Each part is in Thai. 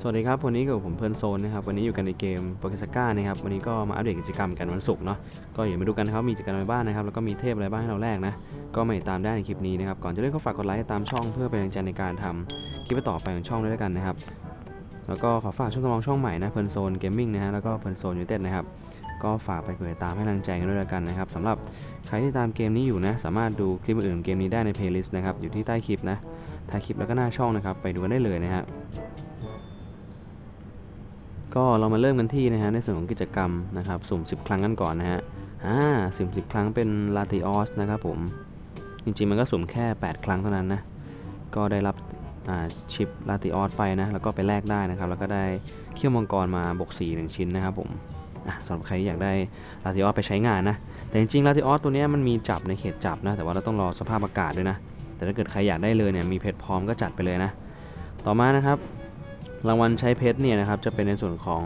สวัสดีครับ วันนี้กับผมเพลินโซนนะครับ วันนี้อยู่กันในเกมโปเกสก้านะครับ วันนี้ก็มาอัปเดตกิจกรรมกันวันศุกร์เนาะ ก็อย่ามาดูกันนะครับ มีกิจกรรมอะไรบ้างนะครับ แล้วก็มีเทพอะไรบ้างให้เราแลกนะ ก็มาติดตามได้ในคลิปนี้นะครับ ก่อนจะเริ่มก็ฝากกดไลค์ตามช่องเพื่อเป็นกำลังใจในการทำคลิปต่อไปของช่องด้วยแล้วกันนะครับ แล้วก็ขอฝากช่องกำลังช่องใหม่นะเพลินโซนเกมมิ่งนะฮะ แล้วก็เพลินโซนยูเต็ดนะครับ ก็ฝากไปกดติดตามให้กำลังใจกันด้วยแล้วกันนะครับสำหรับใครที่ตามเกมนี้อยู่นะ สามารถดูคลิปอื่นเกมนี้ได้ในเพลย์ลิสต์นะครับ อยู่ที่ใต้คลิปนะท้ายคลิปแล้วก็หน้าช่องนะครับ ไปดูกันได้เลยนะฮะ ก็เรามาเริ่มกันที่นะฮะในส่วนของกิจกรรมนะครับสุ่ม 10 ครั้งกันก่อนนะฮะอ่าสุ่ม 10 ครั้งเป็นลาติออสนะครับผม จริงๆมันก็สุ่มแค่ 8 ครั้งเท่านั้นนะ ก็ได้รับชิปลาติออสไปนะแล้วก็ไปแลกได้นะครับ แล้วก็ได้เขี้ยวมังกรมาบวก4 1ชิ้นนะครับผมอะสำหรับใครที่อยากได้ลาติออสไปใช้งานนะ แต่จริงๆลาติออสตัวนี้มันมีจับในเขตจับนะ แต่ว่าเราต้องรอสภาพอากาศด้วยนะ แต่ถ้าเกิดใครอยากได้เลยเนี่ยมีเพชรพร้อมก็จัดไปเลยนะ ต่อมานะครับ รางวัลใช้เพชรเนี่ยนะครับจะเป็นในส่วนของ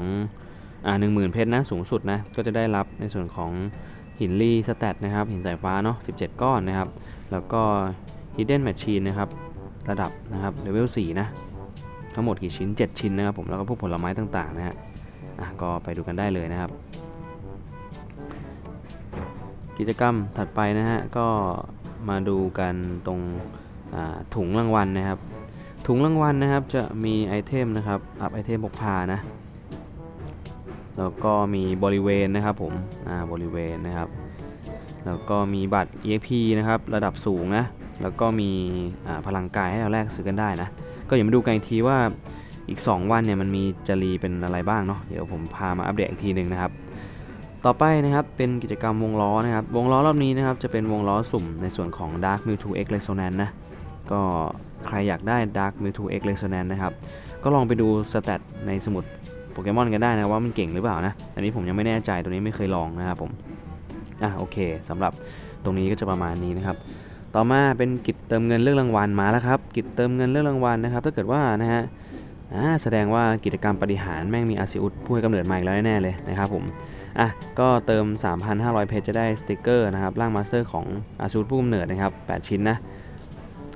อ่าหนึ่งหมื่นเพชรนะสูงสุดนะก็จะได้รับในส่วนของหินลีสแตทนะครับหินสายฟ้าเนาะ17 ก้อนนะครับ แล้วก็ Hidden Machine นะครับระดับนะครับเลเวล4นะทั้งหมดกี่ชิ้น 7 ชิ้นนะครับผมแล้วก็พวกผลไม้ต่างๆนะฮะอะก็ไปดูกันได้เลยนะครับ กิจกรรมถัดไปนะฮะก็มาดูกันตรงถุงรางวัลนะครับ ถุงรางวัลนะครับจะมีไอเทมนะครับ อัพไอเทมพกพานะ แล้วก็มีบริเวณนะครับผม อ่า บริเวณนะครับ แล้วก็มีบัตร EXP นะครับ ระดับสูงนะ แล้วก็มีพลังกายให้เราแลกซื้อกันได้นะ ก็อย่ามาดูกันอีกทีว่าอีก 2 วันเนี่ยมันมีจรีเป็นอะไรบ้างเนาะ เดี๋ยวผมพามาอัปเดตอีกทีหนึ่งนะครับ ต่อไปนะครับเป็นกิจกรรมวงล้อนะครับ วงล้อรอบนี้นะครับจะเป็นวงล้อสุ่มในส่วนของ Dark Mewtwo X Resonance นะ ก็ใครอยากได้ Dark Mewtwo X Resonance นะครับ ก็ลองไปดูสแตทในสมุดโปเกมอนกันได้นะว่ามันเก่งหรือเปล่านะ อันนี้ผมยังไม่แน่ใจตัวนี้ไม่เคยลองนะครับผม อะโอเคสำหรับตรงนี้ก็จะประมาณนี้นะครับ ต่อมาเป็นกิจเติมเงินเรื่องรางวัลมาแล้วครับ กิจเติมเงินเรื่องรางวัลนะครับ ถ้าเกิดว่านะฮะอ่าแสดงว่ากิจกรรมปฏิหารแม่งมีอาซิอุสผู้ให้กำเนิดใหม่แล้วแน่ๆเลยนะครับผม อะก็เติม 3,500 เพชรจะได้สติกเกอร์นะครับร่างมาสเตอร์ของอาซูดผู้กำเนิดนะครับ 8 ชิ้นนะ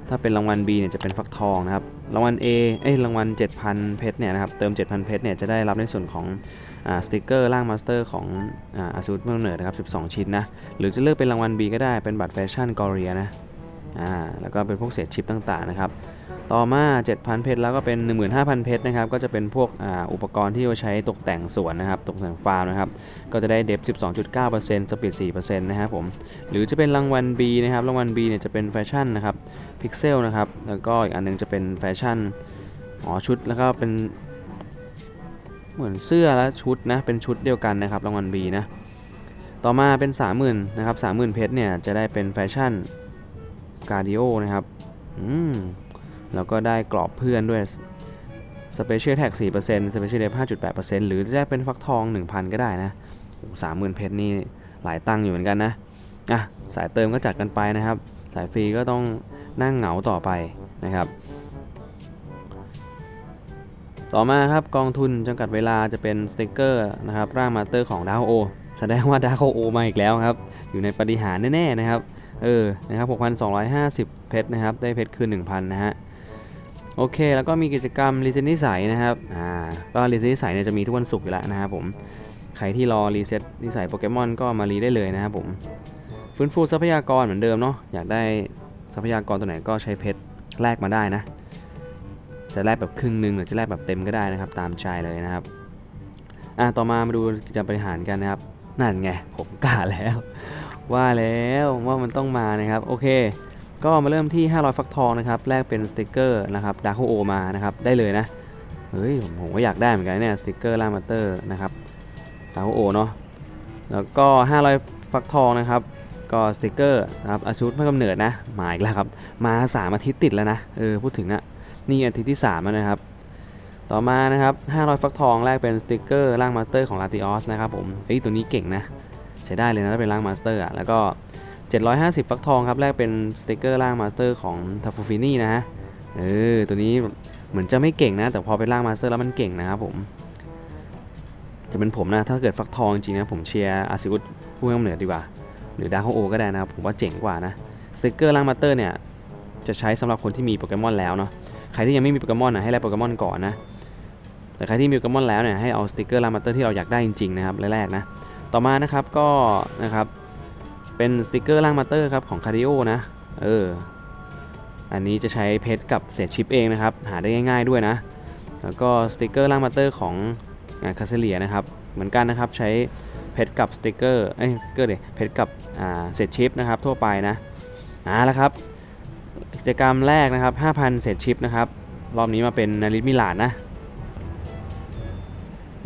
ถ้าเป็นรางวัล B เนี่ยจะเป็นฟักทองนะครับ รางวัล A เอ้ยรางวัล 7,000 เพชรเนี่ยนะครับ เติม 7,000 เพชรเนี่ยจะได้รับในส่วนของอสติกเกอร์ร่างมาสเตอร์ของอาซูดเมืองเนิดนะครับ 12 ชิ้นนะ หรือจะเลือกเป็นรางวัล B ก็ได้ เป็นบัตรแฟชั่นกอเรียนะ อ่า แล้วก็เป็นพวกเศษชิปต่างๆนะครับ ต่อมา 7,000 เพชรแล้วก็เป็น 15,000 เพชรนะครับ ก็จะเป็นพวกออุปกรณ์ที่เอาใช้ตกแต่งสวนนะครับ ตกแต่งฟาร์มนะครับ ก็จะได้เดฟ 12.9%สปีด4%นะครับผม หรือจะเป็นรางวัล B นะครับ รางวัล B เนี่ยจะเป็นแฟชั่นนะครับ พิกเซลนะครับ แล้วก็อีกอันหนึงจะเป็นแฟชั่น อ๋อชุด แล้วก็เป็น เหมือนเสื้อและชุดนะ เป็นชุดเดียวกันนะครับ รางวัล B นะ ต่อมาเป็น 30,000 นะครับ 30,000 เพชรเนี่ยจะได้เป็นแฟชั่นการดิโอนะครับ อืม แล้วก็ได้กรอบเพื่อนด้วย Special Attack 4% Special Def 5.8%หรือจะได้เป็นฟักทอง 1,000 ก็ได้นะสามหมื่นเพชรนี่หลายตังค์อยู่เหมือนกันนะอะสายเติมก็จัดกันไปนะครับ สายฟรีก็ต้องนั่งเหงาต่อไปนะครับ ต่อมาครับกองทุนจำกัดเวลาจะเป็นสติกเกอร์นะครับร่างมาสเตอร์ของดาวโอแสดงว่าดาวโอมาอีกแล้วครับ อยู่ในปฏิหารแน่ๆนะครับ เออ นะครับ 6,250 เพชรนะครับ ได้เพชรคืน1,000 นะฮะ โอเค แล้วก็มีกิจกรรมรีเซ็ตนิสัยนะครับอ่าก็รีเซ็ตนิสัยเนี่ยจะมีทุกวันศุกร์อยู่แล้วนะครับผมใครที่รอรีเซ็ตนิสัยโปเกมอนก็มารีได้เลยนะครับผมฟื้นฟูทรัพยากรเหมือนเดิมเนาะอยากได้ทรัพยากรตัวไหนก็ใช้เพชรแลกมาได้นะ จะแลกแบบครึ่งหนึ่งหรือจะแลกแบบเต็มก็ได้นะครับ ตามใจเลยนะครับอะต่อมามาดูกิจกรรมบริหารกันนะครับนั่นไงผมกะแล้ว ว่าแล้วว่ามันต้องมานะครับ โอเค ก็มาเริ่มที่ 500 ฟักทองนะครับแลกเป็นสติกเกอร์นะครับดาร์โอมานะครับได้เลยนะเฮ้ยผมก็อยากได้เหมือนกันเนี่ยสติกเกอร์ล่ามาเตอร์นะครับดาร์โอเนาะแล้วก็ 500 ฟักทองนะครับก็สติกเกอร์นะครับอาชุดเมื่อกำเนิดนะมาอีกแล้วครับมา 3 อาทิตย์ติดแล้วนะเออพูดถึงอะนี่อาทิตย์ที่3แล้วนะครับต่อมานะครับ 500 ฟักทองแลกเป็นสติกเกอร์ร่างมาสเตอร์ของลาติออสนะครับผมเฮ้ยตัวนี้เก่งนะ ใช้ได้เลยนะถ้าเป็นร่างมาสเตอร์อะแล้วก็ 750 ฟักทองครับแลกเป็นสติกเกอร์ร่างมาสเตอร์ของทัฟฟูฟินี่นะฮะเออตัวนี้เหมือนจะไม่เก่งนะ แต่พอเป็นร่างมาสเตอร์แล้วมันเก่งนะครับผมจะเป็นผมนะ ถ้าเกิดฟักทองจริงนะ ผมเชียร์อาซิอุสผู้ให้กำเนิดดีกว่า หรือดาร์โอก็ได้นะครับ ผมว่าเจ๋งกว่านะสติกเกอร์ร่างมาสเตอร์เนี่ย จะใช้สำหรับคนที่มีโปเกมอนแล้วเนาะใครที่ยังไม่มีโปเกมอนนะให้แลกโปเกมอนก่อนนะแต่ใครที่มีโปเกมอนแล้วเนี่ยให้เอาสติกเกอร์ลามาเตอร์ที่เราอยากได้จริงๆนะครับแรกๆนะต่อมานะครับก็นะครับ เป็นสติกเกอร์ล่างมาเตอร์ครับของคาริโอนะเอออันนี้จะใช้เพชรกับเศษชิปเองนะครับ หาได้ง่าย ๆด้วยนะ แล้วก็สติกเกอร์ล่างมาเตอร์ของคาเซเลียนะครับ เหมือนกันนะครับใช้เพชรกับสติกเกอร์เอ้ยสติกเกอร์เดเพชรกับเศษชิปนะครับทั่วไปนะอ่าแล้วครับกิจกรรมแรกนะครับ 5,000 เศษชิปนะครับ รอบนี้มาเป็นนาริมิลานนะ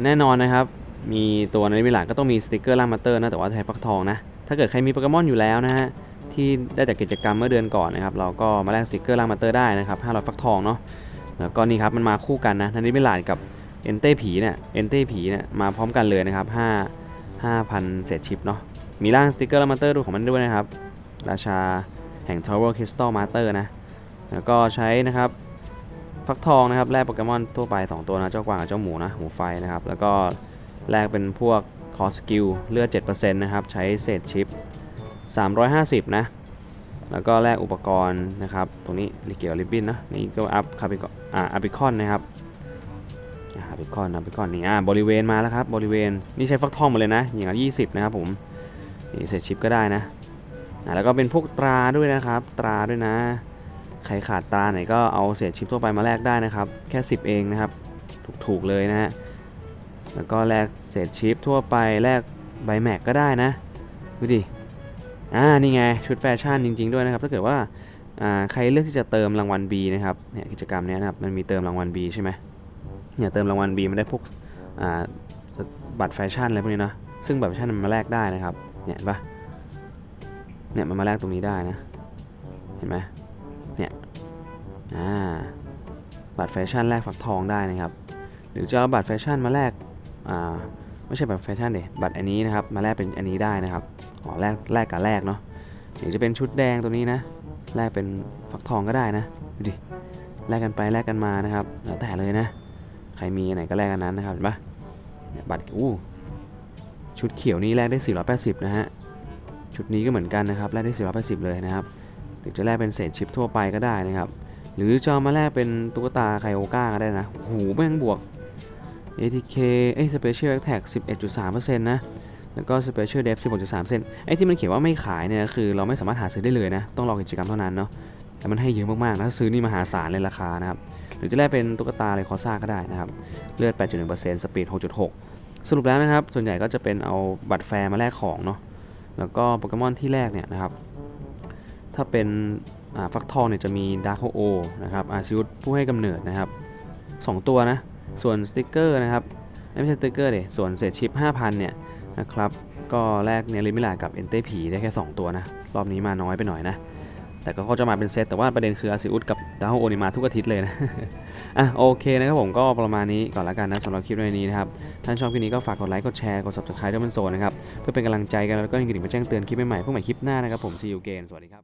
แน่นอนนะครับ มีตัวนาริมิลานก็ต้องมีสติกเกอร์ล่างมาเตอร์นะแต่ว่าใช้ฟักทองนะ ถ้าเกิดใครมีโปเกมอนอยู่แล้วนะฮะที่ได้จากกิจกรรมเมื่อเดือนก่อนนะครับเราก็มาแลกสติกเกอร์ล่างมาเตอร์ได้นะครับ500ฟักทองเนาะแล้วก็นี่ครับมันมาคู่กันนะนาริมิลานกับเอนเต้ผีเนี่ยเอนเต้ผีเนี่ยมาพร้อมกันเลยนะครับ5 5,000เศษชิปเนาะมีร่างสติกเกอร์ล่างมาเตอร์ดูของมันด้วยนะครับราชาแห่ง Tower Crystal Master นะแล้วก็ใช้นะครับฟักทองนะครับแลกโปเกมอนทั่วไป 2 ตัวนะเจ้ากวางกับเจ้าหมูนะหมูไฟนะครับแล้วก็แลกเป็นพวก คอสกิลเลือด7%นะครับ ใช้เศษชิป 350 นะ แล้วก็แลกอุปกรณ์นะครับ ตรงนี้ลิเกียวริบบิ้นนะ นี่ก็อัพคาบิอ่าอับิคอนนะครับอับิคอนอับิคอนนี่อ่าบริเวณมาแล้วครับ บริเวณ นี่ใช้ฟักทองหมดเลยนะ อย่างละ20 นะครับผม นี่เศษชิปก็ได้นะอ่าแล้วก็เป็นพวกตราด้วยนะครับ ตราด้วยนะ ใครขาดตราไหนก็เอาเศษชิปทั่วไปมาแลกได้นะครับ แค่ 10 เองนะครับ ถูกๆเลยนะฮะ แล้วก็แลกเศษชิปทั่วไปแลกใบแม็กก็ได้นะดูดิอ่านี่ไงชุดแฟชั่นจริง ๆ ด้วยนะครับถ้าเกิดว่าอ่าใครเลือกที่จะเติมรางวัล B นะครับเนี่ยกิจกรรมนี้นะครับมันมีเติมรางวัล B ใช่ไหมเนี่ยเติมรางวัล B มันได้พวกอ่าบัตรแฟชั่นอะไรพวกนี้นะซึ่งบัตรแฟชั่นมันมาแลกได้นะครับเนี่ยเห็นปะเนี่ยมันมาแลกตรงนี้ได้นะเห็นไหมเนี่ยอ่าบัตรแฟชั่นแลกฝักทองได้นะครับ หรือจะเอาบัตรแฟชั่นมาแลก อ่าไม่ใช่บัตรแฟชั่นเดบัตรอันนี้นะครับมาแลกเป็นอันนี้ได้นะครับอ๋อแลกแลกกับแลกเนาะหรือจะเป็นชุดแดงตัวนี้นะแลกเป็นฝักทองก็ได้นะดูดิแลกกันไปแลกกันมานะครับแล้วแต่เลยนะ ใครมีอันไหนก็แลกกันนั้นนะครับเห็นปะบัตรอู้ชุดเขียวนี้แลกได้ 480 นะฮะชุดนี้ก็เหมือนกันนะครับแลกได้ 480 เลยนะครับหรือจะแลกเป็นเศษชิปทั่วไปก็ได้นะครับ หรือจะเอมาแลกเป็นตุ๊กตาไคโอก้าก็ได้นะโอ้โหแม่งบวก ATK เอ้ย Special Attack 11.3%นะ แล้วก็ Special Def 16.3%ไอ้ที่มันเขียนว่าไม่ขายเนี่ย คือเราไม่สามารถหาซื้อได้เลยนะ ต้องรอกิจกรรมเท่านั้นเนาะ แต่มันให้เยอะมากๆนะ ซื้อนี่มหาศาลเลยราคานะครับ หรือจะแลกเป็นตุ๊กตาอะไรคอซ่าก็ได้นะครับ เลือด 8.1% Speed 6.6 สรุปแล้วนะครับ ส่วนใหญ่ก็จะเป็นเอาบัตรแฟร์มาแลกของเนาะ แล้วก็โปเกมอนที่แรกเนี่ยนะครับ ถ้าเป็นฟักทองเนี่ยจะมีดาร์ o โอนะครับ อาซิอุสผู้ให้กำเนิดนะครับ 2 ตัวนะ ส่วนสติกเกอร์นะครับ ไม่ใช่สติกเกอร์เดยส่วนเศษชิป 5,000 เนี่ยนะครับ ก็แลกเนลิมิลากับเอนเต้ผีได้แค่ 2 ตัวนะ รอบนี้มาน้อยไปหน่อยนะ แต่ก็เขาจะมาเป็นเซต แต่ว่าประเด็นคืออาซิอุสกับดาร์ o โอนี่มาทุกอาทิตย์เลยนะ อะโอเคนะครับผมก็ประมาณนี้ก่อนละกันนะสำหรับคลิปในนี้นะครับ ท่านชอบคลิปนี้ก็ฝากกดไลค์ กดแชร์ กด subscribe ด้วยมันโซนนะครับ เพื่อเป็นกำลังใจกันแล้วก็ยังกระดิ่งมาแจ้งเตือนคลิปใหม่ๆพวกใหม่คลิปหน้านะครับผม see you again สวัสดีครับ